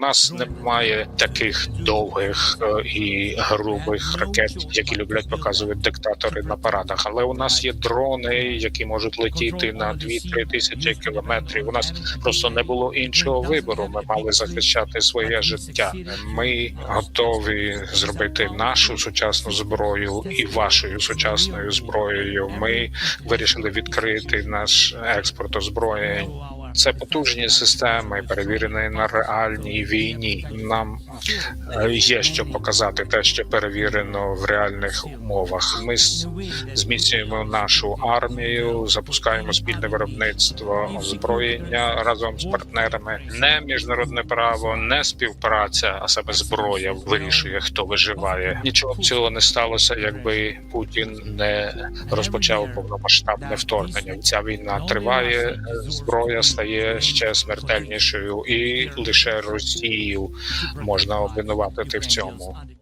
У нас немає таких довгих е, і грубих ракет, які люблять показувати диктатори на парадах. Але у нас є дрони, які можуть летіти на 2-3 тисячі кілометрів. У нас просто не було іншого вибору. Ми мали захищати своє життя. Ми готові зробити нашу сучасну зброю і вашою сучасною зброєю. Ми вирішили відкрити наш експорт озброєнь. Це потужні системи, перевірені на реальній війні. Нам е, є що показати, те, що перевірено в реальних умовах. Ми зміцнюємо нашу армію, запускаємо спільне виробництво озброєння разом з партнерами. Не міжнародне право, не співпраця, а саме зброя вирішує, хто виживає. Нічого б цього не сталося, якби Путін не розпочав повномасштабне вторгнення. Ця війна триває, зброя стає ще смертельнішою, і лише Росію можна обвинуватити в цьому.